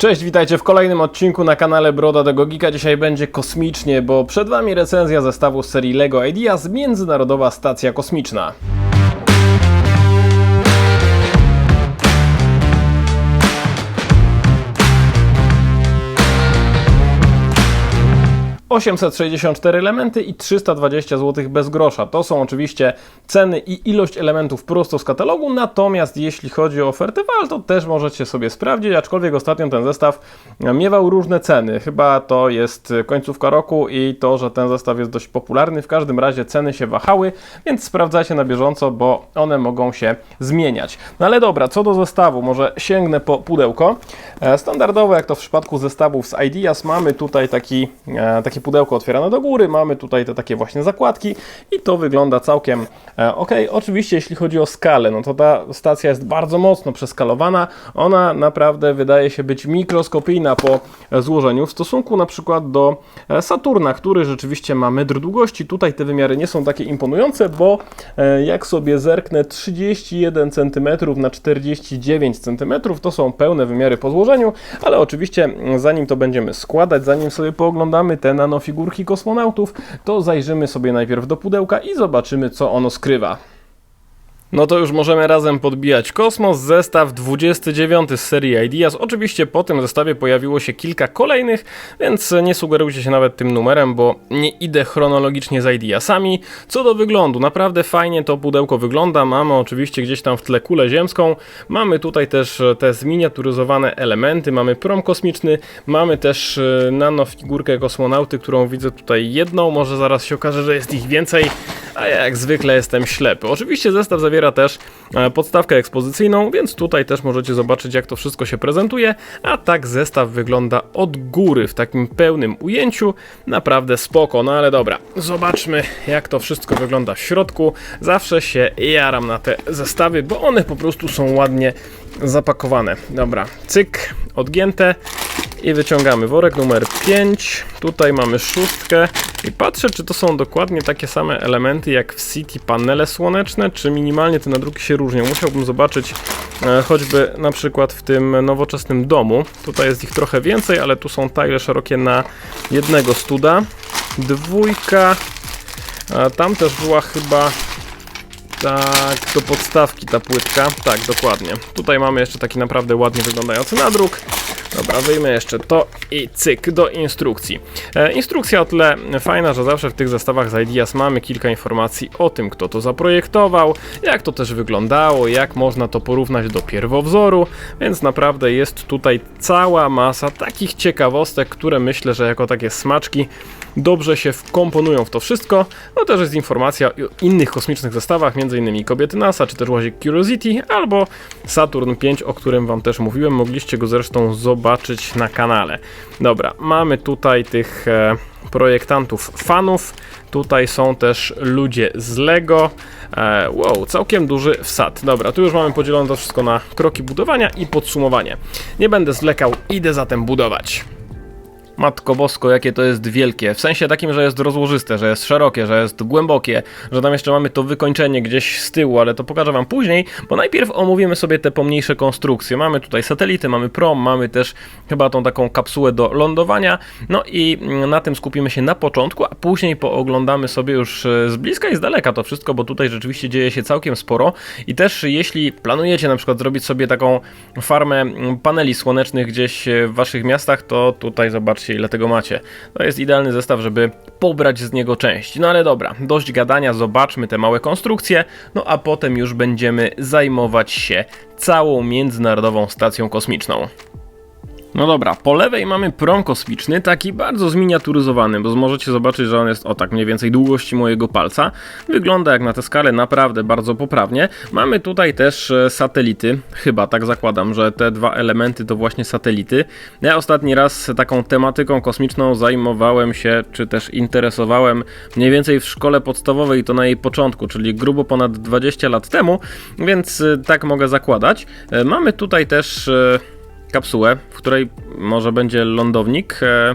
Cześć, witajcie w kolejnym odcinku na kanale Broda tego Gika. Dzisiaj będzie kosmicznie, bo przed Wami recenzja zestawu z serii LEGO Ideas Międzynarodowa Stacja Kosmiczna. ...864 elementy i 320 zł bez grosza. To są oczywiście ceny i ilość elementów prosto z katalogu, natomiast jeśli chodzi o ofertę WAL, to też możecie sobie sprawdzić, aczkolwiek ostatnio ten zestaw miewał różne ceny. Chyba to jest końcówka roku i to, że ten zestaw jest dość popularny. W każdym razie ceny się wahały, więc sprawdzajcie na bieżąco, bo one mogą się zmieniać. No ale dobra, co do zestawu, może sięgnę po pudełko. E, Standardowo, jak to w przypadku zestawów z Ideas, mamy tutaj taki, e, pudełko otwierane do góry, mamy tutaj te takie właśnie zakładki i to wygląda całkiem e, ok. Oczywiście, jeśli chodzi o skalę, no to ta stacja jest bardzo mocno przeskalowana. Ona naprawdę wydaje się być mikroskopijna po złożeniu w stosunku na przykład do e, Saturna, który rzeczywiście ma metr długości. Tutaj te wymiary nie są takie imponujące, bo e, jak sobie zerknę 31 cm na 49 cm to są pełne wymiary po złożeniu, ale oczywiście mm, zanim to będziemy składać, zanim sobie pooglądamy te nanofigurki kosmonautów, to zajrzymy sobie najpierw do pudełka i zobaczymy co ono skrywa. No to już możemy razem podbijać kosmos. Zestaw 29 z serii Ideas. Oczywiście po tym zestawie pojawiło się kilka kolejnych, więc nie sugerujcie się nawet tym numerem, bo nie idę chronologicznie za Ideasami. Co do wyglądu, naprawdę fajnie to pudełko wygląda. Mamy oczywiście gdzieś tam w tle kulę ziemską. Mamy tutaj też te zminiaturyzowane elementy. Mamy prom kosmiczny. Mamy też e, nanofigurkę kosmonauty, którą widzę tutaj jedną. Może zaraz się okaże, że jest ich więcej a ja jak zwykle jestem ślepy. Oczywiście zestaw zawiera też e, podstawkę ekspozycyjną, więc tutaj też możecie zobaczyć jak to wszystko się prezentuje, a tak zestaw wygląda od góry w takim pełnym ujęciu. Naprawdę spoko, no ale dobra, zobaczmy jak to wszystko wygląda w środku. Zawsze się jaram na te zestawy, bo one po prostu są ładnie zapakowane. Dobra, cyk, odgięte i wyciągamy worek numer 5. Tutaj mamy szóstkę i patrzę, czy to są dokładnie takie same elementy jak w City panele słoneczne, czy minimalnie te nadruki się różnią. Musiałbym zobaczyć e, choćby na przykład w tym nowoczesnym domu. Tutaj jest ich trochę więcej, ale tu są tile szerokie na jednego studa. Dwójka. A tam też była chyba tak, do podstawki ta płytka. Tak, dokładnie. Tutaj mamy jeszcze taki naprawdę ładnie wyglądający nadruk. Dobra, wyjmę jeszcze to i cyk do instrukcji. E, instrukcja o tyle fajna, że zawsze w tych zestawach z mamy kilka informacji o tym, kto to zaprojektował, jak to też wyglądało, jak można to porównać do pierwowzoru, więc naprawdę jest tutaj cała masa takich ciekawostek, które myślę, że jako takie smaczki dobrze się wkomponują w to wszystko. No też jest informacja o innych kosmicznych zestawach, m.in. Kobiety NASA, czy też łazik Curiosity, albo Saturn 5, o którym Wam też mówiłem. Mogliście go zresztą zobaczyć na kanale. Dobra, mamy tutaj tych e, projektantów fanów. Tutaj są też ludzie z Lego. E, wow, całkiem duży wsad. Dobra, tu już mamy podzielone to wszystko na kroki budowania i podsumowanie. Nie będę zwlekał, idę zatem budować. Matko Bosko, jakie to jest wielkie. W sensie takim, że jest rozłożyste, że jest szerokie, że jest głębokie, że tam jeszcze mamy to wykończenie gdzieś z tyłu, ale to pokażę Wam później, bo najpierw omówimy sobie te pomniejsze konstrukcje. Mamy tutaj satelity, mamy prom, mamy też chyba tą taką kapsułę do lądowania, no i na tym skupimy się na początku, a później pooglądamy sobie już e, z bliska i z daleka to wszystko, bo tutaj rzeczywiście dzieje się całkiem sporo i też jeśli planujecie na przykład zrobić sobie taką farmę paneli słonecznych gdzieś w Waszych miastach, to tutaj zobaczcie ile tego macie. To jest idealny zestaw, żeby pobrać z niego część. No ale dobra, dość gadania, zobaczmy te małe konstrukcje, no a potem już będziemy zajmować się całą Międzynarodową Stacją Kosmiczną. No dobra, po lewej mamy prom kosmiczny, taki bardzo zminiaturyzowany, bo możecie zobaczyć, że on jest o tak mniej więcej długości mojego palca. Wygląda jak na tę skalę naprawdę bardzo poprawnie. Mamy tutaj też e, satelity, chyba tak zakładam, że te dwa elementy to właśnie satelity. Ja ostatni raz taką tematyką kosmiczną zajmowałem się, czy też interesowałem mniej więcej w szkole podstawowej, to na jej początku, czyli grubo ponad 20 lat temu, więc e, tak mogę zakładać. E, mamy tutaj też kapsułę, w której może będzie lądownik. E,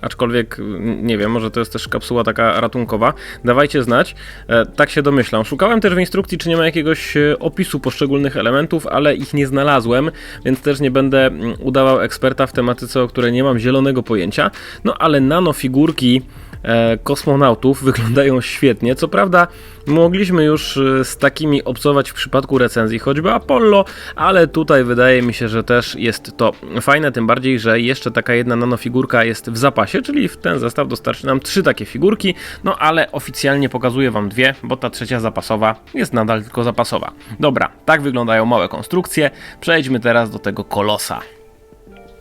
aczkolwiek nie wiem, może to jest też kapsuła taka ratunkowa. Dawajcie znać, e, tak się domyślam. Szukałem też w instrukcji, czy nie ma jakiegoś e, opisu poszczególnych elementów, ale ich nie znalazłem, więc też nie będę udawał eksperta w tematyce, o której nie mam zielonego pojęcia. No ale nanofigurki e, kosmonautów wyglądają świetnie. Co prawda, mogliśmy już e, z takimi obcować w przypadku recenzji, choćby Apollo, ale tutaj wydaje mi się, że też jest to fajne, tym bardziej, że jeszcze taka jedna nanofigurka jest w zapasie, czyli w ten zestaw dostarczy nam trzy takie figurki, no ale oficjalnie pokazuję Wam dwie, bo ta trzecia zapasowa jest nadal tylko zapasowa. Dobra, tak wyglądają małe konstrukcje. Przejdźmy teraz do tego kolosa.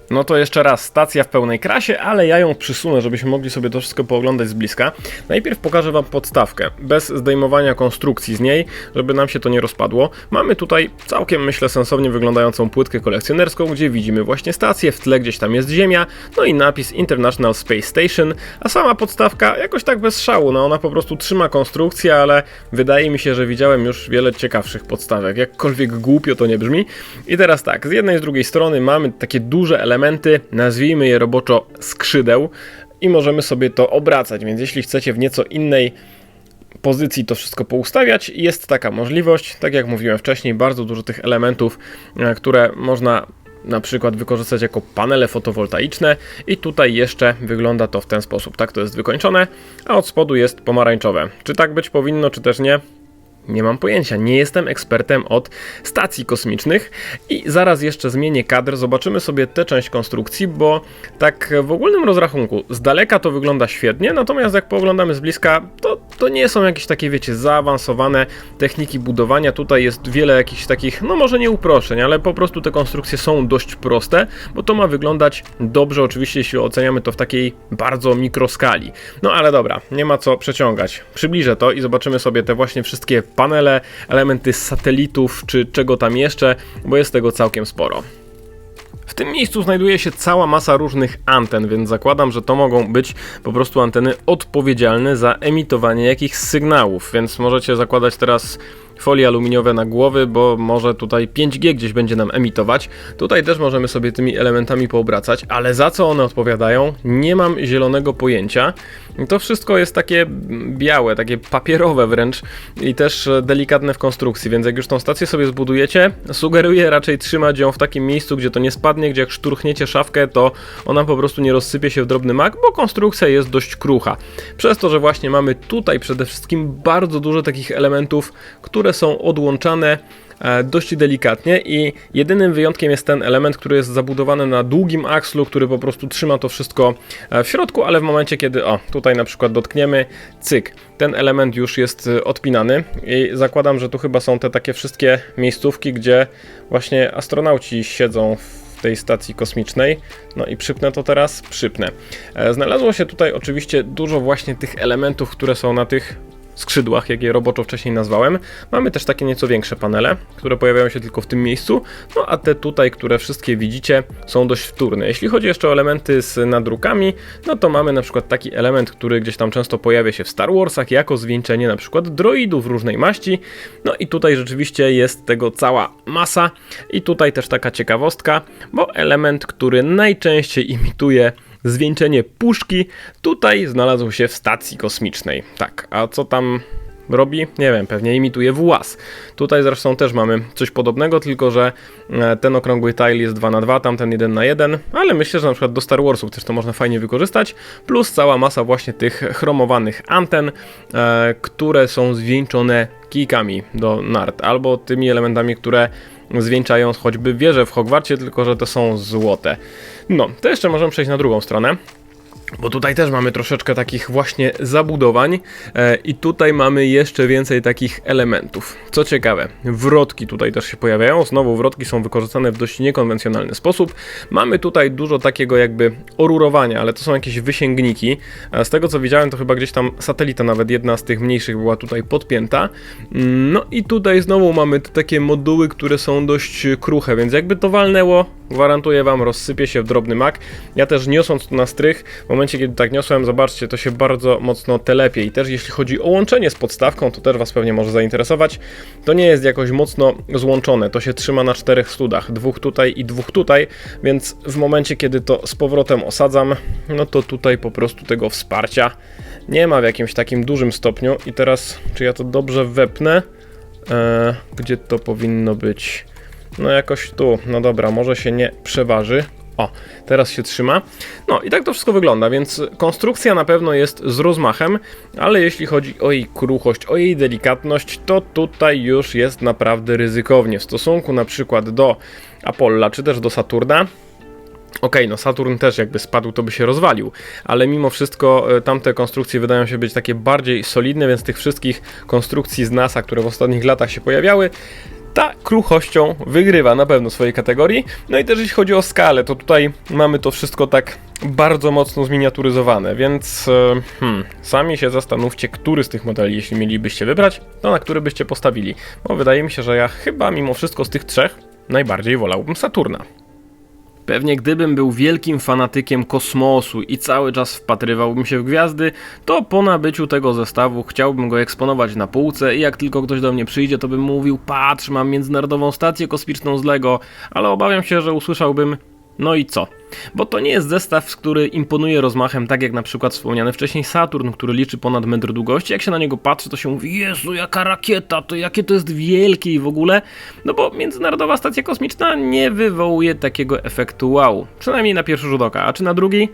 No to jeszcze raz, stacja w pełnej krasie, ale ja ją przysunę, żebyśmy mogli sobie to wszystko pooglądać z bliska. Najpierw pokażę Wam podstawkę, bez zdejmowania konstrukcji z niej, żeby nam się to nie rozpadło. Mamy tutaj całkiem, myślę, sensownie wyglądającą płytkę kolekcjonerską, gdzie widzimy właśnie stację, w tle gdzieś tam jest Ziemia, no i napis International Space Station, a sama podstawka jakoś tak bez szału, no ona po prostu trzyma konstrukcję, ale wydaje mi się, że widziałem już wiele ciekawszych podstawek, jakkolwiek głupio to nie brzmi. I teraz tak, z jednej i z drugiej strony mamy takie duże elementy, elementy, nazwijmy je roboczo skrzydeł i możemy sobie to obracać, więc jeśli chcecie w nieco innej pozycji to wszystko poustawiać, jest taka możliwość, tak jak mówiłem wcześniej, bardzo dużo tych elementów, e, które można na przykład wykorzystać jako panele fotowoltaiczne i tutaj jeszcze wygląda to w ten sposób, tak to jest wykończone, a od spodu jest pomarańczowe. Czy tak być powinno, czy też nie? Nie mam pojęcia, nie jestem ekspertem od stacji kosmicznych i zaraz jeszcze zmienię kadr, zobaczymy sobie tę część konstrukcji, bo tak w ogólnym rozrachunku z daleka to wygląda świetnie, natomiast jak pooglądamy z bliska, to, to nie są jakieś takie, wiecie, zaawansowane techniki budowania, tutaj jest wiele jakichś takich, no może nie uproszczeń, ale po prostu te konstrukcje są dość proste, bo to ma wyglądać dobrze, oczywiście jeśli oceniamy to w takiej bardzo mikroskali. No ale dobra, nie ma co przeciągać. Przybliżę to i zobaczymy sobie te właśnie wszystkie panele, elementy satelitów czy czego tam jeszcze, bo jest tego całkiem sporo. W tym miejscu znajduje się cała masa różnych anten, więc zakładam, że to mogą być po prostu anteny odpowiedzialne za emitowanie jakichś sygnałów, więc możecie zakładać teraz folie aluminiowe na głowy, bo może tutaj 5G gdzieś będzie nam emitować. Tutaj też możemy sobie tymi elementami poobracać, ale za co one odpowiadają, nie mam zielonego pojęcia. To wszystko jest takie białe, takie papierowe wręcz i też delikatne w konstrukcji, więc jak już tą stację sobie zbudujecie, sugeruję raczej trzymać ją w takim miejscu, gdzie to nie spadnie, gdzie jak szturchniecie szafkę, to ona po prostu nie rozsypie się w drobny mak, bo konstrukcja jest dość krucha. Przez to, że właśnie mamy tutaj przede wszystkim bardzo dużo takich elementów, które są odłączane e, dość delikatnie i jedynym wyjątkiem jest ten element, który jest zabudowany na długim akslu, który po prostu trzyma to wszystko e, w środku, ale w momencie kiedy, o, tutaj na przykład dotkniemy, cyk, ten element już jest e, odpinany i zakładam, że tu chyba są te takie wszystkie miejscówki, gdzie właśnie astronauci siedzą w tej stacji kosmicznej. No i przypnę to teraz? Przypnę. Znalazło się tutaj oczywiście dużo właśnie tych elementów, które są na tych skrzydłach, jak je roboczo wcześniej nazwałem. Mamy też takie nieco większe panele, które pojawiają się tylko w tym miejscu, no a te tutaj, które wszystkie widzicie, są dość wtórne. Jeśli chodzi jeszcze o elementy z nadrukami, no to mamy na przykład taki element, który gdzieś tam często pojawia się w Star Warsach jako zwieńczenie na przykład droidów różnej maści. No i tutaj rzeczywiście jest tego cała masa i tutaj też taka ciekawostka, bo element, który najczęściej imituje zwieńczenie puszki tutaj znalazł się w stacji kosmicznej. Tak, a co tam robi? Nie wiem, pewnie imituje włas. Tutaj zresztą też mamy coś podobnego, tylko że e, ten okrągły tile jest 2 na 2 tamten 1 na 1 ale myślę, że na przykład do Star Warsów też to można fajnie wykorzystać, plus cała masa właśnie tych chromowanych anten, e, które są zwieńczone kijkami do nart, albo tymi elementami, które zwieńczają choćby wieże w Hogwarcie, tylko że to są złote. No, to jeszcze możemy przejść na drugą stronę. Bo tutaj też mamy troszeczkę takich właśnie zabudowań e, i tutaj mamy jeszcze więcej takich elementów. Co ciekawe, wrotki tutaj też się pojawiają. Znowu wrotki są wykorzystane w dość niekonwencjonalny sposób. Mamy tutaj dużo takiego jakby orurowania, ale to są jakieś wysięgniki. E, z tego co widziałem, to chyba gdzieś tam satelita, nawet jedna z tych mniejszych była tutaj podpięta. Mm, no i tutaj znowu mamy takie moduły, które są dość kruche, więc jakby to walnęło, gwarantuję Wam, rozsypie się w drobny mak. Ja też niosąc to na strych, w momencie kiedy tak niosłem, zobaczcie, to się bardzo mocno telepie i też jeśli chodzi o łączenie z podstawką, to też Was pewnie może zainteresować, to nie jest jakoś mocno złączone, to się trzyma na czterech studach, dwóch tutaj i dwóch tutaj, więc w momencie kiedy to z powrotem osadzam, no to tutaj po prostu tego wsparcia nie ma w jakimś takim dużym stopniu i teraz, czy ja to dobrze wepnę? Eee, gdzie to powinno być? No jakoś tu, no dobra, może się nie przeważy. O, teraz się trzyma. No i tak to wszystko wygląda, więc konstrukcja na pewno jest z rozmachem, ale jeśli chodzi o jej kruchość, o jej delikatność, to tutaj już jest naprawdę ryzykownie w stosunku na przykład do Apolla czy też do Saturna. Okej, no Saturn też jakby spadł, to by się rozwalił, ale mimo wszystko e, tamte konstrukcje wydają się być takie bardziej solidne, więc tych wszystkich konstrukcji z NASA, które w ostatnich latach się pojawiały, ta kruchością wygrywa na pewno swojej kategorii. No i też jeśli chodzi o skalę, to tutaj mamy to wszystko tak bardzo mocno zminiaturyzowane, więc e, hmm, sami się zastanówcie, który z tych modeli, jeśli mielibyście wybrać, to na który byście postawili. Bo wydaje mi się, że ja chyba mimo wszystko z tych trzech najbardziej wolałbym Saturna. Pewnie gdybym był wielkim fanatykiem kosmosu i cały czas wpatrywałbym się w gwiazdy, to po nabyciu tego zestawu chciałbym go eksponować na półce i jak tylko ktoś do mnie przyjdzie, to bym mówił: Patrz, mam międzynarodową stację kosmiczną z Lego, ale obawiam się, że usłyszałbym: No i co? Bo to nie jest zestaw, który imponuje rozmachem, tak jak na przykład wspomniany wcześniej Saturn, który liczy ponad metr długości. Jak się na niego patrzy, to się mówi: Jezu, jaka rakieta, to jakie to jest wielkie i w ogóle. No bo Międzynarodowa Stacja Kosmiczna nie wywołuje takiego efektu wow. Przynajmniej na pierwszy rzut oka, a czy na drugi?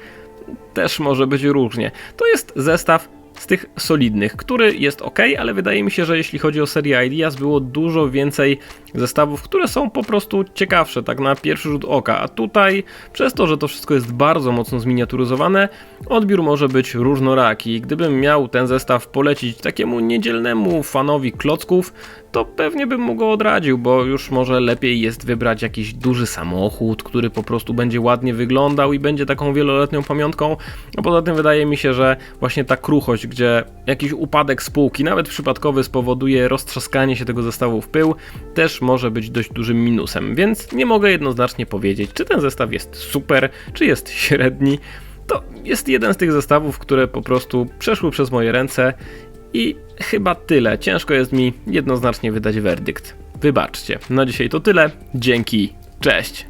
Też może być różnie. To jest zestaw z tych solidnych, który jest ok, ale wydaje mi się, że jeśli chodzi o serię Ideas, było dużo więcej zestawów, które są po prostu ciekawsze, tak na pierwszy rzut oka. A tutaj, przez to, że to wszystko jest bardzo mocno zminiaturyzowane, odbiór może być różnoraki. Gdybym miał ten zestaw polecić takiemu niedzielnemu fanowi klocków, to pewnie bym mu go odradził, bo już może lepiej jest wybrać jakiś duży samochód, który po prostu będzie ładnie wyglądał i będzie taką wieloletnią pamiątką. A poza tym wydaje mi się, że właśnie ta kruchość, gdzie jakiś upadek spółki, nawet przypadkowy, spowoduje roztrzaskanie się tego zestawu w pył, też może być dość dużym minusem. Więc nie mogę jednoznacznie powiedzieć, czy ten zestaw jest super, czy jest średni. To jest jeden z tych zestawów, które po prostu przeszły przez moje ręce i chyba tyle. Ciężko jest mi jednoznacznie wydać werdykt. Wybaczcie. Na dzisiaj to tyle. Dzięki. Cześć.